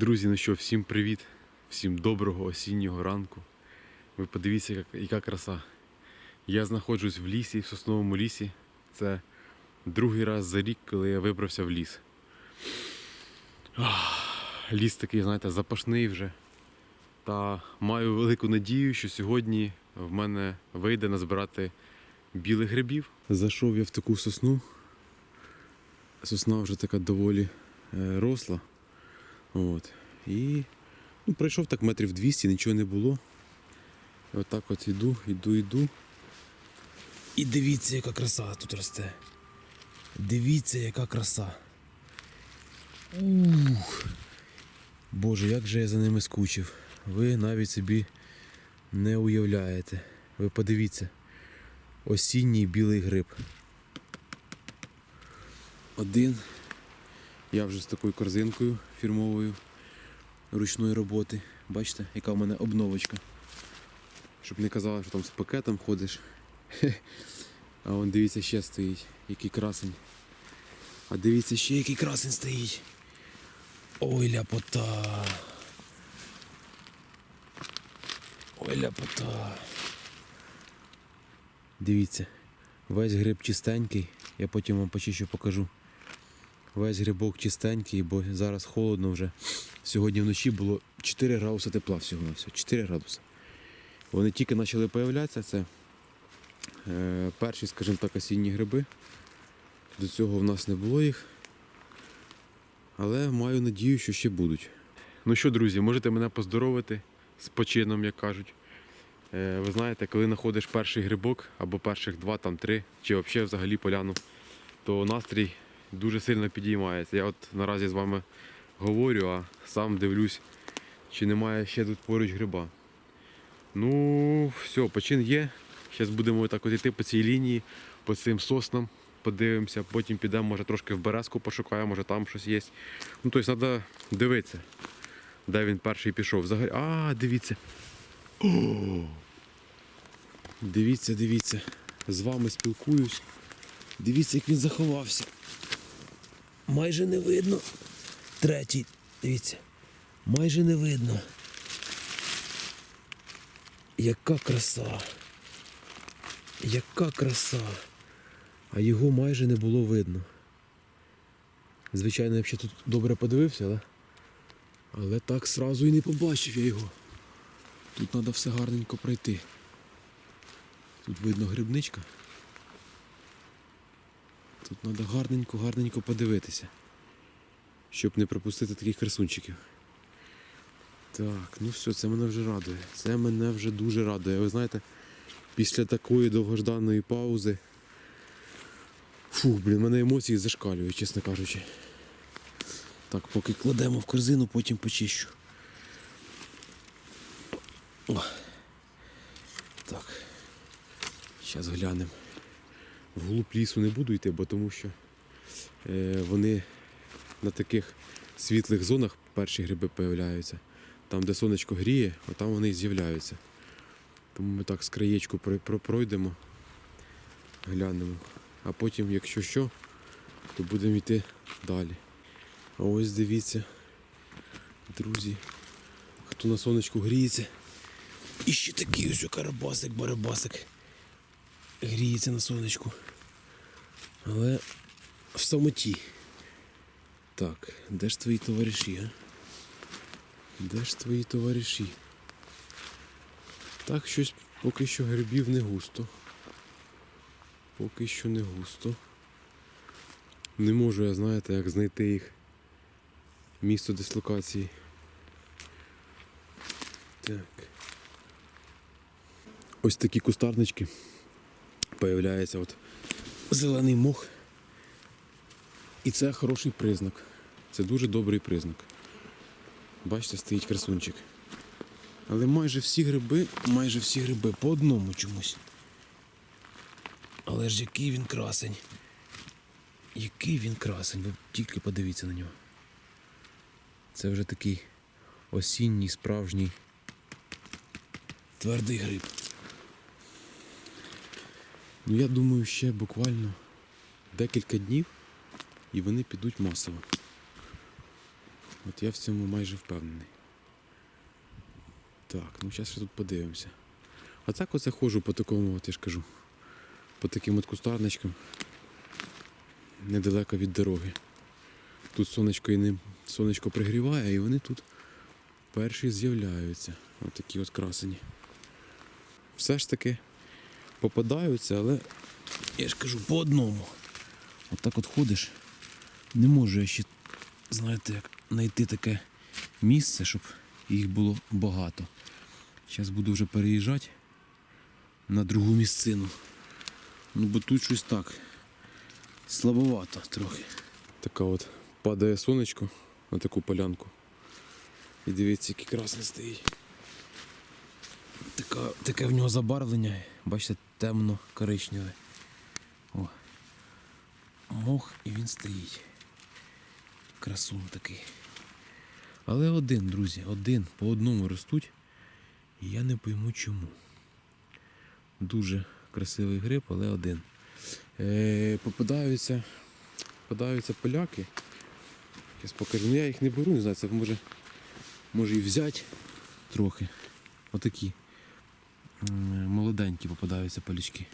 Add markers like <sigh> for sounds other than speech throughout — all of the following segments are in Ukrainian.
Друзі, ну що, всім привіт, всім доброго осіннього ранку. Ви подивіться, яка, краса. Я знаходжусь в лісі, в сосновому лісі. Це другий раз за рік, коли я вибрався в ліс. Ліс такий, знаєте, запашний вже. Та маю велику надію, що сьогодні в мене вийде назбирати білих грибів. Зайшов я в таку сосну. Сосна вже така доволі е, росла. От. І ну, пройшов так метрів 200, нічого не було. І отак от іду, іду, іду. І дивіться, яка краса тут росте. Дивіться, яка краса. Ух. Боже, як же я за ними скучив. Ви навіть собі не уявляєте. Ви подивіться. Осінній білий гриб. Один. Я вже з такою корзинкою фірмовою ручної роботи. Бачите, яка в мене обновочка. Щоб не казали, що там з пакетом ходиш. <laughs> А вон дивіться ще стоїть, який красень. А дивіться ще який красень стоїть. Ой, ляпота. Ой, ляпота. Дивіться, весь гриб чистенький, я потім вам почищу покажу. Весь грибок чистенький, бо зараз холодно вже. Сьогодні вночі було 4 градуси тепла всього на все. 4 градуси. Вони тільки почали появлятися. Це е, перші, скажімо так, осінні гриби. До цього в нас не було їх. Але маю надію, що ще будуть. Ну що, друзі, можете мене поздоровити з почином, як кажуть. Е, ви знаєте, коли знаходиш перший грибок або перших два, там три, чи взагалі поляну, то настрій дуже сильно підіймається. Я от наразі з вами говорю, а сам дивлюсь, чи немає ще тут поруч гриба. Ну, все, почин є. Зараз будемо так от йти по цій лінії, по цим соснам, подивимося, потім підемо, може трошки в березку пошукаємо, може там щось є. Ну, тобто треба дивитися, де він перший пішов. Взагалі. А, дивіться. О! Дивіться, дивіться. З вами спілкуюсь. Дивіться, як він заховався. Майже не видно. Третій, дивіться. Майже не видно. Яка краса. Яка краса. А його майже не було видно. Звичайно, я б ще тут добре подивився, але, але так сразу і не побачив я його. Тут треба все гарненько пройти. Тут видно грибничка. Тут треба гарненько, гарненько подивитися, щоб не пропустити таких красунчиків. Так, ну все, це мене вже радує. Це мене вже дуже радує. Ви знаєте, після такої довгожданої паузи. Фух, блін, мене емоції зашкалюють, чесно кажучи. Так, поки кладемо в корзину, потім почищу. О. Так. Зараз глянемо. Вглуб лісу не буду йти, бо тому що е, вони на таких світлих зонах перші гриби появляються. Там, де сонечко гріє, отам вони і з'являються. Тому ми так з краєчку пройдемо, глянемо. А потім, якщо що, то будемо йти далі. А ось дивіться, друзі, хто на сонечку гріється. І ще такий ось карабасик, барабасик. Гріється на сонечку. Але в самоті. Так, де ж твої товариші, а? Де ж твої товариші? Так, щось поки що грибів не густо. Поки що не густо. Не можу я, знаєте, як знайти їх місто дислокації. Так. Ось такі кустарнички. Появляється от зелений мох. І це хороший признак. Це дуже добрий признак. Бачите, стоїть красунчик. Але майже всі гриби, майже всі гриби по одному чомусь. Але ж який він красень. Який він красень, ви тільки подивіться на нього. Це вже такий осінній, справжній твердий гриб. Ну я думаю, ще буквально декілька днів і вони підуть масово. От я в цьому майже впевнений. Так, ну зараз ще тут подивимося. А так оце ходжу по такому, от я ж кажу, по таким от кустарничкам. Недалеко від дороги. Тут сонечко і не сонечко пригріває, і вони тут перші з'являються. Ось такі от красені. Все ж таки попадаються, але я ж кажу по одному. От так от ходиш. Не можу я ще, знаєте, як знайти таке місце, щоб їх було багато. Зараз буду вже переїжджати на другу місцину. Ну, бо тут щось так. Слабовато трохи. Така от падає сонечко на таку полянку. І дивіться, який красний стоїть. Така, таке в нього забарвлення, бачите, темно-коричневе. О. Мох і він стоїть. Красун такий. Але один, друзі, один по одному ростуть. І я не пойму чому. Дуже красивий гриб, але один. Е, попадаються, попадаються поляки. Зараз покажу. Ну я їх не беру, не знаю, це може, може і взяти трохи. Отакі. Молоденькі попадаються полячки.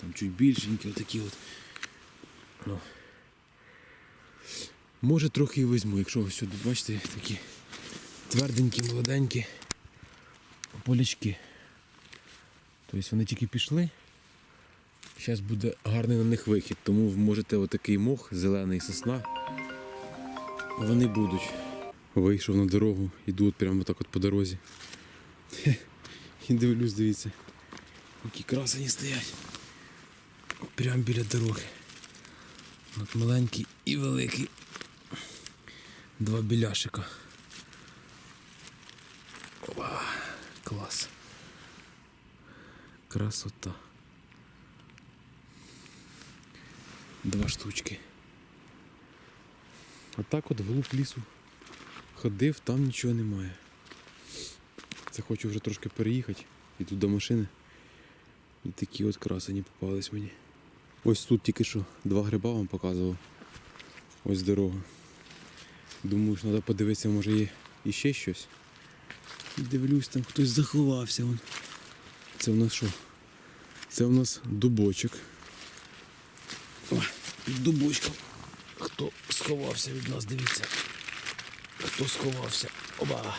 Там чуть більшенькі, отакі от. Ну. Може трохи і візьму, якщо ось сюди, бачите, такі тверденькі, молоденькі полячки. Тобто вони тільки пішли. Зараз буде гарний на них вихід, тому ви можете отакий мох, зелений сосна. Вони будуть. Вийшов на дорогу, іду прямо так от по дорозі. І дивлюсь, дивіться, які красені стоять. Прямо біля дороги. От маленький і великий. Два біляшика. Опа, клас. Красота. Два штучки. А так от вглуб лісу ходив, там нічого немає. Це хочу вже трошки переїхати і тут до машини. І такі от красені попались мені. Ось тут тільки що два гриба вам показував. Ось дорога. Думаю, що треба подивитися, може є іще щось. І дивлюсь, там хтось заховався. Вон. Це в нас що? Це в нас дубочок. О, під дубочком. Хто сховався від нас, дивіться. Хто сховався? Оба.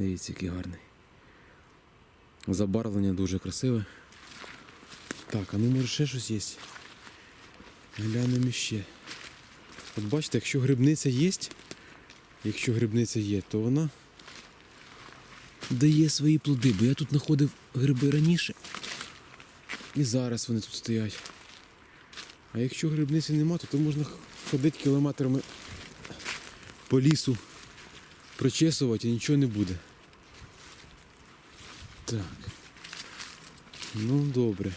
Дивіться, який гарний. Забарвлення дуже красиве. Так, а ну може ще щось є. Глянемо ще. От бачите, якщо грибниця є, якщо грибниця є, то вона дає свої плоди, бо я тут знаходив гриби раніше. І зараз вони тут стоять. А якщо грибниці нема, то, то можна ходити кілометрами по лісу, прочесувати і нічого не буде. Так. Ну добре.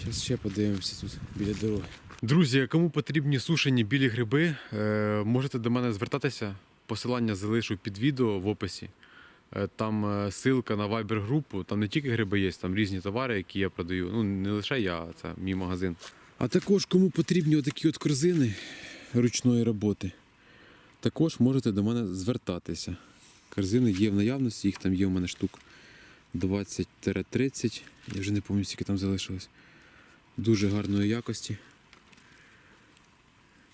Зараз ще подивимося тут біля дороги. Друзі, кому потрібні сушені білі гриби, е, можете до мене звертатися. Посилання залишу під відео в описі. Е, Там е, ссылка на Viber групу, там не тільки гриби є, там різні товари, які я продаю. Ну, не лише я, а це мій магазин. А також кому потрібні отакі от корзини ручної роботи, також можете до мене звертатися. Корзини є в наявності, їх там є в мене штук 20-30. Я вже не пам'ятаю, скільки там залишилось. Дуже гарної якості.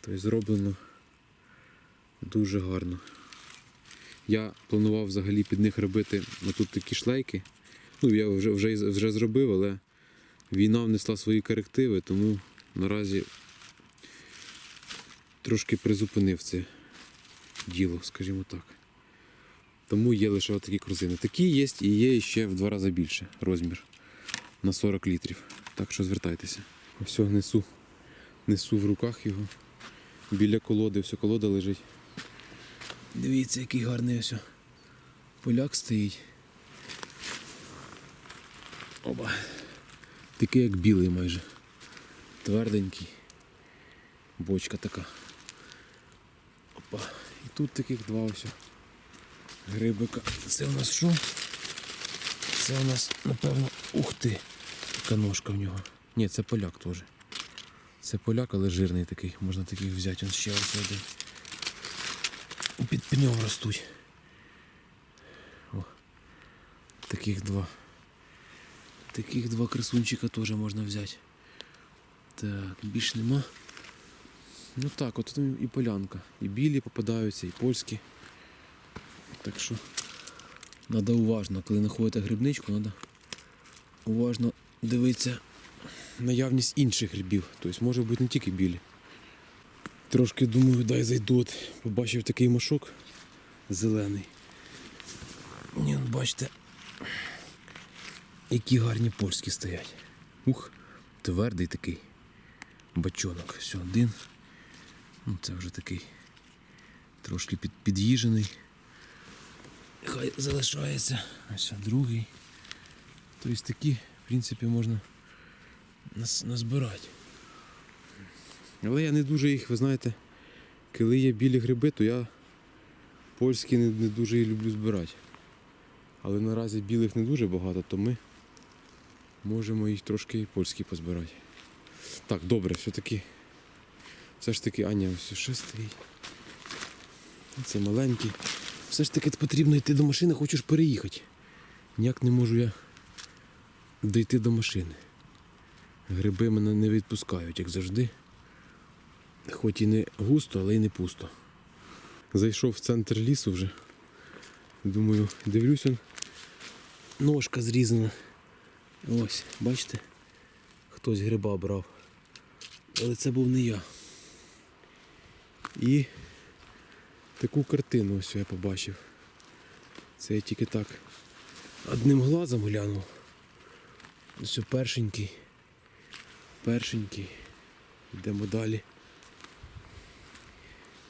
Тобто зроблено дуже гарно. Я планував взагалі під них робити отут такі шлейки. Ну, я вже, вже, вже зробив, але війна внесла свої корективи, тому наразі трошки призупинив це діло, скажімо так. Тому є лише такі корзини. Такі є і є ще в два рази більше розмір на 40 літрів. Так що звертайтеся. Ось несу, несу в руках його. Біля колоди, все колода лежить. Дивіться, який гарний ось. Поляк стоїть. Оба. Такий як білий майже. Тверденький. Бочка така. Опа. І тут таких два ось. Грибика. Це у нас що? Це у нас, напевно, ух ти. Яка ножка в нього. Ні, це поляк теж. Це поляк, але жирний такий. Можна таких взяти. Он ще ось один. Під пнем ростуть. О. Таких два. Таких два красунчика теж можна взяти. Так, більш нема. Ну так, от тут і полянка. І білі попадаються, і польські. Так що треба уважно, коли знаходите грибничку, треба уважно дивитися наявність інших грибів. Тобто може бути не тільки білі. Трошки думаю, дай зайду. От побачив такий мошок зелений. Ні, бачите, які гарні польські стоять. Ух, твердий такий бачонок. Все, один. Ну, це вже такий трошки під, під'їжений. Хай залишається. Ось другий. Тобто такі, в принципі, можна назбирати. Але я не дуже їх, ви знаєте, коли є білі гриби, то я польські не, не дуже і люблю збирати. Але наразі білих не дуже багато, то ми можемо їх трошки і польські позбирати. Так, добре, все-таки. Все ж таки, Аня, ось ще стоїть. Це маленький. Все ж таки потрібно йти до машини, хочу ж переїхати. Ніяк не можу я дійти до машини. Гриби мене не відпускають, як завжди. Хоч і не густо, але й не пусто. Зайшов в центр лісу вже. Думаю, дивлюся. Ножка зрізана. Ось, бачите? Хтось гриба брав. Але це був не я. І таку картину ось я побачив. Це я тільки так одним глазом глянув. Ось першенький. Першенький. Йдемо далі.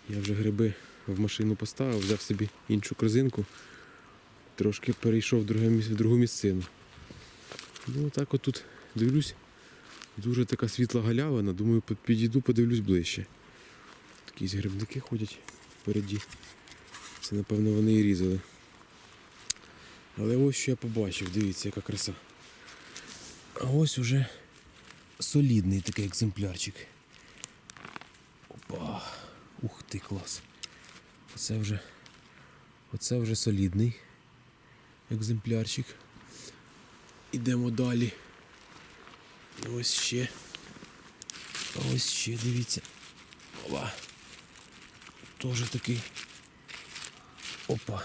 Я вже гриби в машину поставив, взяв собі іншу корзинку, трошки перейшов в, друге, в другу місцину. Ну так от тут дивлюсь, дуже така світла галявина, думаю, підійду, подивлюсь ближче. Якісь грибники ходять впереді. Це напевно вони і різали. Але ось що я побачив, дивіться, яка краса. А ось уже солідний такий екземплярчик. Опа. Ух ти, клас. Оце вже, оце вже солідний екземплярчик. Ідемо далі. Ось ще. Ось ще, дивіться. Опа. Тоже такий. Опа.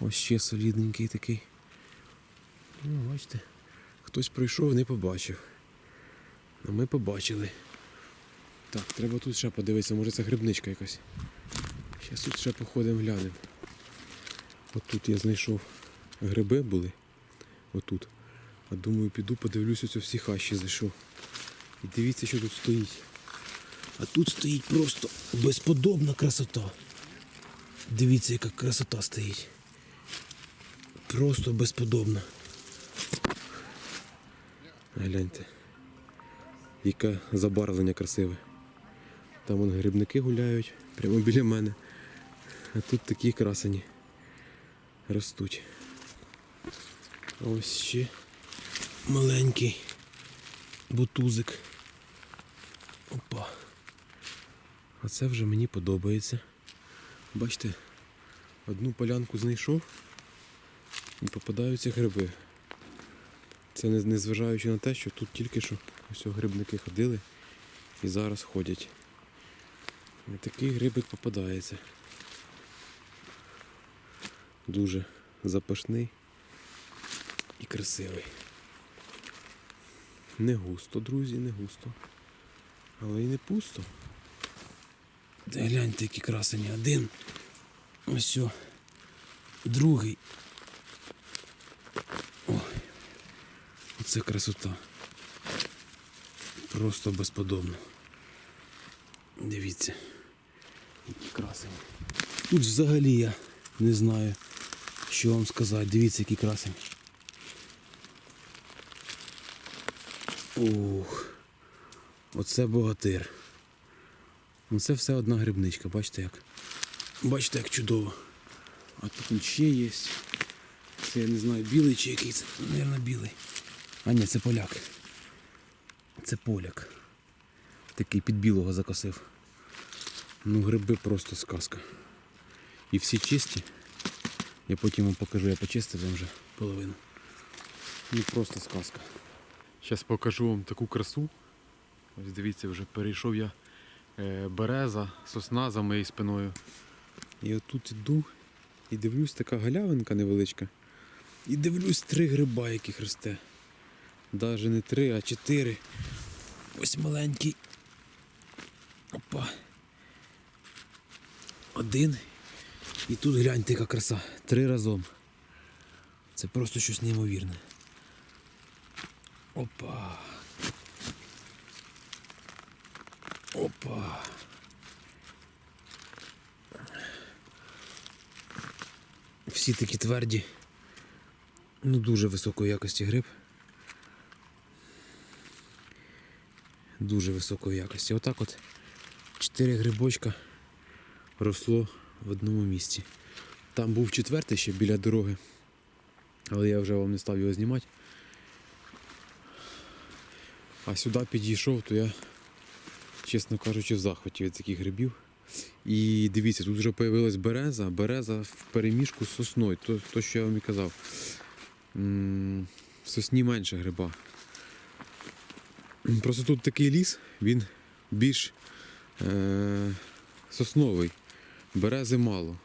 Ось ще солідненький такий. Ну, бачите, хтось пройшов, не побачив. А ми побачили. Так, треба тут ще подивитися, може це грибничка якась. Зараз тут ще походимо глянемо. От тут я знайшов гриби були. Отут. А думаю, піду подивлюся, всі хащі зайшов. І дивіться, що тут стоїть. А тут стоїть просто безподобна красота. Дивіться, яка красота стоїть. Просто безподобна. Гляньте. Яке забарвлення красиве. Там вон грибники гуляють прямо біля мене. А тут такі красені ростуть. Ось ще маленький бутузик. Опа. А це вже мені подобається. Бачите, одну полянку знайшов і попадаються гриби. Це не- незважаючи на те, що тут тільки що ось грибники ходили і зараз ходять. І такий грибик попадається. Дуже запашний і красивий. Не густо, друзі, не густо. Але й не пусто. Гляньте, які красені. Один. Ось. Другий. Ой. Оце красота. Просто безподобно. Дивіться. Які красені. Тут взагалі я не знаю, що вам сказати. Дивіться, які красені. Ух. Оце богатир. Ну це все одна грибничка, бачите як. Бачите, як чудово. А тут ще є. Це я не знаю, білий чи який це. Наверно, білий. А ні, це поляк. Це поляк. Такий під білого закосив. Ну, гриби просто сказка. І всі чисті. Я потім вам покажу, я почистив вам вже половину. Ну просто сказка. Зараз покажу вам таку красу. Ось дивіться, вже перейшов я береза, сосна за моєю спиною. І отут іду і дивлюсь, така галявинка невеличка. І дивлюсь три гриба, яких росте. Даже не три, а чотири. Ось маленький. Опа. Один. І тут гляньте, яка краса. Три разом. Це просто щось неймовірне. Опа. Опа. Всі такі тверді. Ну, дуже високої якості гриб. Дуже високої якості. Отак от чотири грибочка росло в одному місці. Там був четвертий ще біля дороги. Але я вже вам не став його знімати. А сюди підійшов, то я, чесно кажучи, в захваті від таких грибів. І дивіться, тут вже з'явилась береза, береза в переміжку з сосною, то, то що я вам і казав. В сосні менше гриба. Просто тут такий ліс, він більш е- сосновий. Берези мало.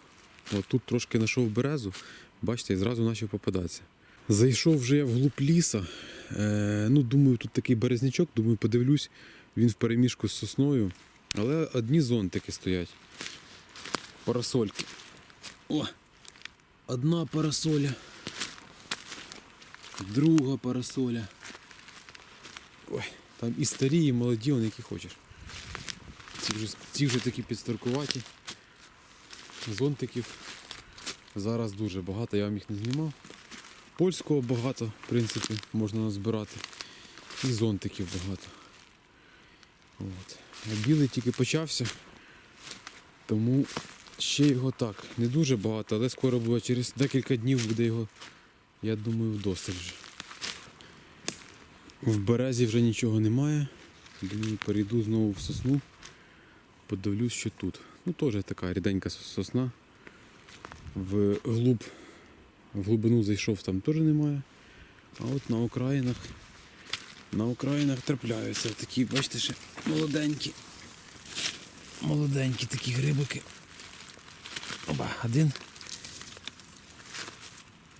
От тут трошки знайшов березу, бачите, і зразу почав попадатися. Зайшов вже я вглуб ліса. Е, ну, думаю, тут такий березнячок, думаю, подивлюсь, він в переміжку з сосною. Але одні зонтики стоять. Парасольки. О! Одна парасоля. Друга парасоля. Ой, там і старі, і молоді, вони які хочеш. Ці вже, ці вже такі підстаркуваті. Зонтиків зараз дуже багато, я вам їх не знімав. Польського багато, в принципі, можна назбирати. І зонтиків багато. От. А білий тільки почався. Тому ще його так. Не дуже багато, але скоро буде через декілька днів буде його, я думаю, вдосталь вже. В березі вже нічого немає. Думаю, перейду знову в сосну. Подивлюсь, що тут. Ну, теж така ріденька сосна. В глуб, в глибину зайшов, там теж немає. А от на окраїнах, на окраїнах трапляються такі, бачите, ще молоденькі. Молоденькі такі грибики. Оба, один.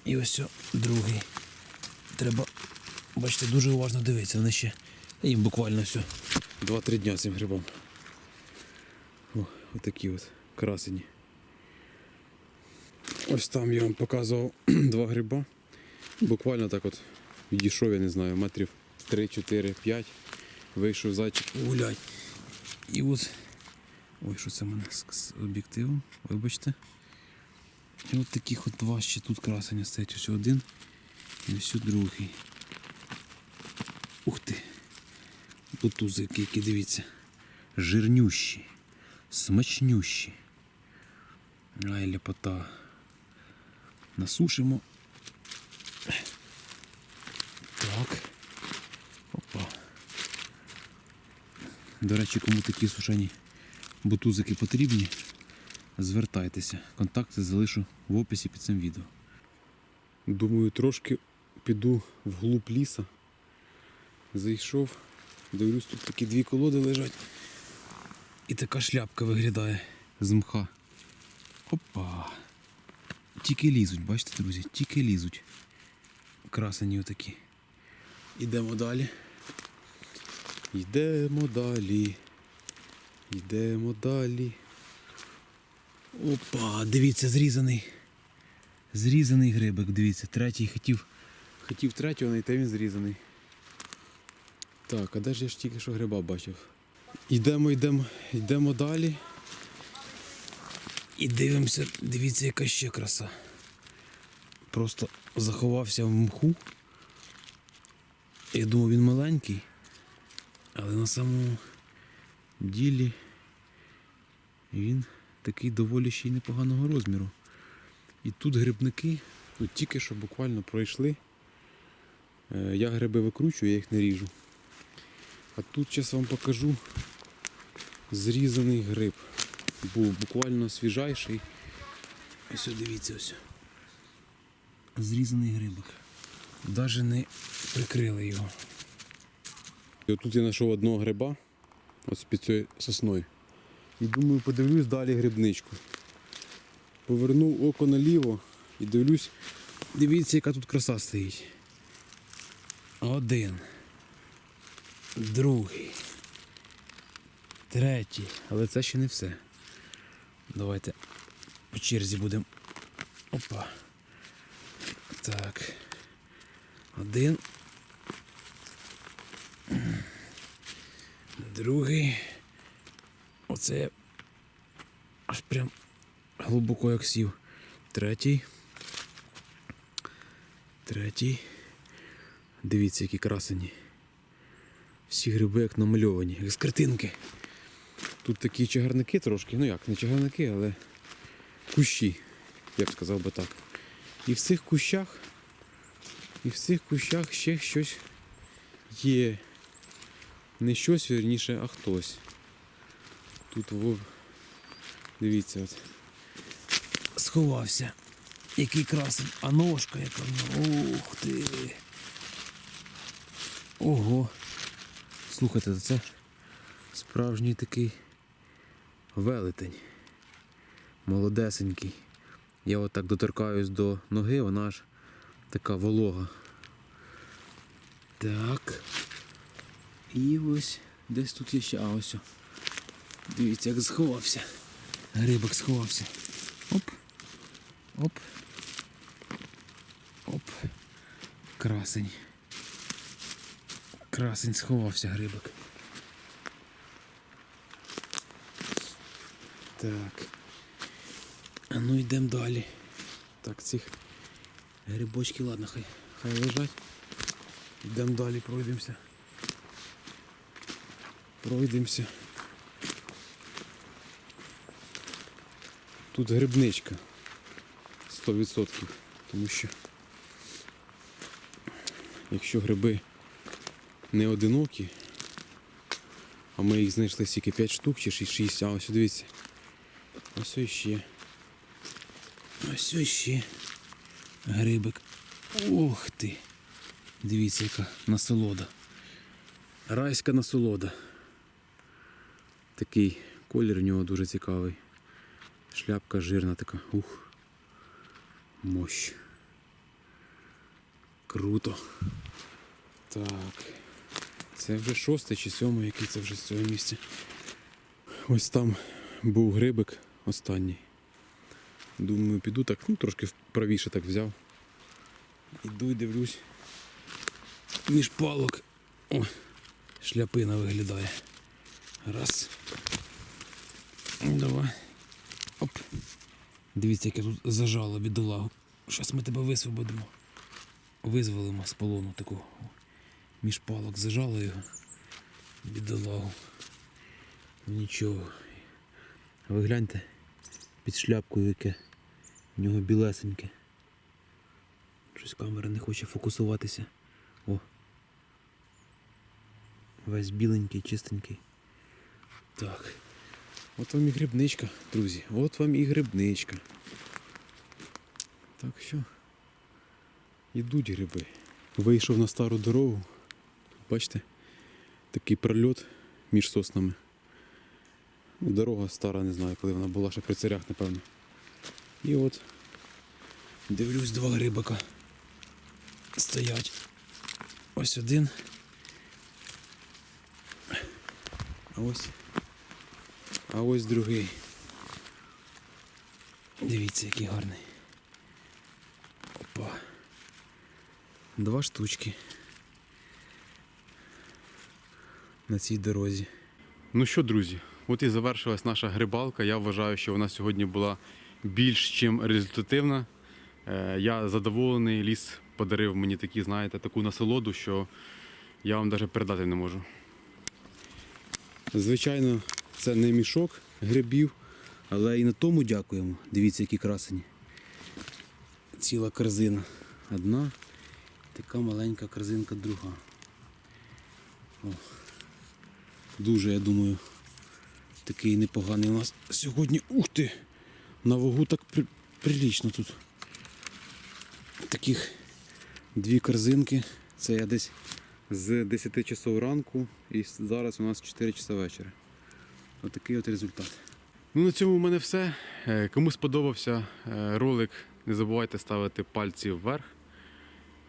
І ось о, другий. Треба, бачите, дуже уважно дивитися. Вони ще їм буквально все. Два-три дня цим грибам. О, отакі от красені. Ось там я вам показував <clears throat> два гриба. Буквально так от відійшов, я не знаю, метрів 3-4-5. Вийшов зайчик гулять. І от. Ой, що це в мене з, об'єктивом, вибачте. І от таких от два ще тут красення стоять. Ось один і ось другий. Ух ти. Бутузики, які дивіться. Жирнющі, смачнющі. Ай, ляпота. Насушимо. Так. Опа. До речі, кому такі сушені бутузики потрібні, звертайтеся. Контакти залишу в описі під цим відео. Думаю, трошки піду вглуб ліса. Зайшов, дивлюсь, тут такі дві колоди лежать. І така шляпка виглядає з мха. Опа. Тільки лізуть, бачите, друзі, тільки лізуть. Красені отакі. Йдемо далі. Йдемо далі. Йдемо далі. Опа, дивіться, зрізаний. Зрізаний грибик, дивіться, третій хотів. Хотів третього знайти, він зрізаний. Так, а де ж я ж тільки що гриба бачив? Йдемо, йдемо, йдемо далі. І дивимося, дивіться, яка ще краса. Просто заховався в мху. Я думав, він маленький, але на самому ділі він такий доволі ще й непоганого розміру. І тут грибники, тут тільки що буквально пройшли. Е, Я гриби викручую, я їх не ріжу. А тут зараз вам покажу Зрізаний гриб. Був буквально свіжайший. Ось дивіться ось. Зрізаний грибик. Даже не прикрили його. І отут я знайшов одного гриба, ось під цією сосною. І думаю, подивлюсь далі грибничку. Повернув око наліво і дивлюсь, дивіться, яка тут краса стоїть. Один. Другий. Третій. Але це ще не все. Давайте по черзі будемо. Опа. Так. Один. Другий. Оце аж прям глибоко як сів. Третій. Третій. Дивіться, які красені. Всі гриби як намальовані, як з картинки. Тут такі чагарники трошки, ну як, не чагарники, але кущі, я б сказав би так. І в цих кущах, і в цих кущах ще щось є. Не щось вірніше, а хтось. Тут вов... дивіться от. Сховався. Який красень, а ножка яка. Ух ти. Ого. Слухайте, це справжній такий велетень. Молодесенький. Я отак доторкаюсь до ноги, вона ж така волога. Так. І ось десь тут є ще. А ось. Дивіться, як сховався. Грибок сховався. Оп. Оп. Оп. Красень. Красень сховався грибок. Так. А ну йдемо далі. Так, цих грибочки, ладно, хай, хай лежать. Йдемо далі, пройдемося. Пройдемося. Тут грибничка. 100%. Тому що якщо гриби не одинокі, а ми їх знайшли стільки 5 штук чи 6, а ось дивіться. Ось іще. Ось іще. Грибик. Ух ти. Дивіться, яка насолода. Райська насолода. Такий колір в нього дуже цікавий. Шляпка жирна така. Ух. Мощ. Круто. Так. Це вже шостий чи сьомий, який це вже з цього місця. Ось там був грибик останній. Думаю, піду так, ну трошки правіше так взяв. Іду і дивлюсь. Між палок. О, шляпина виглядає. Раз. Давай. Оп. Дивіться, яке тут зажало бідолагу. Щас ми тебе висвободимо. Визволимо з полону таку. Між палок зажало його. Бідолагу. Нічого. А ви гляньте під шляпкою яке. В нього білесеньке. Щось камера не хоче фокусуватися. О. Весь біленький, чистенький. Так. От вам і грибничка, друзі. От вам і грибничка. Так що. Йдуть гриби. Вийшов на стару дорогу. Бачите, такий прольот між соснами. Дорога стара, не знаю, коли вона була, ще при царях, напевно. І от дивлюсь два грибика. Стоять. Ось один. А ось. А ось другий. Дивіться, який гарний. Опа. Два штучки. На цій дорозі. Ну що, друзі, от і завершилась наша грибалка. Я вважаю, що вона сьогодні була більш чим результативна. Е, Я задоволений, ліс подарив мені такі, знаєте, таку насолоду, що я вам навіть передати не можу. Звичайно, це не мішок грибів, але і на тому дякуємо. Дивіться, які красені. Ціла корзина. Одна, така маленька корзинка друга. О. Дуже, я думаю, Такий непоганий у нас сьогодні. Ух ти! На вагу так при- прилічно тут. Таких дві корзинки. Це я десь з 10 часов ранку і зараз у нас 4 часа вечора. Отакий от результат. Ну на цьому в мене все. Е, Кому сподобався е, ролик, не забувайте ставити пальці вверх.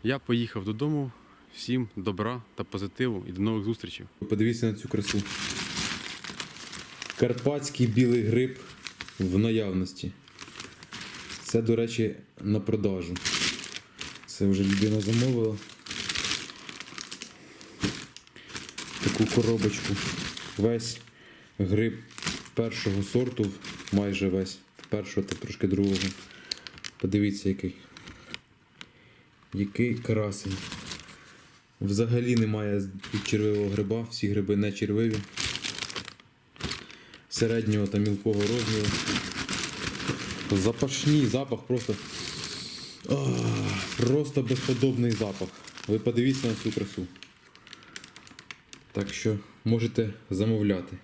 Я поїхав додому. Всім добра та позитиву і до нових зустрічей. Подивіться на цю красу. Карпатський білий гриб в наявності. Це, до речі, на продажу. Це вже людина замовила. Таку коробочку. Весь гриб першого сорту, майже весь. Першого та трошки другого. Подивіться, який. Який красень. Взагалі немає червивого гриба, всі гриби не червиві. Середнього та мілкого розміру. Запашні запах просто. Просто безподобний запах. Ви подивіться на цю красу. Так що можете замовляти.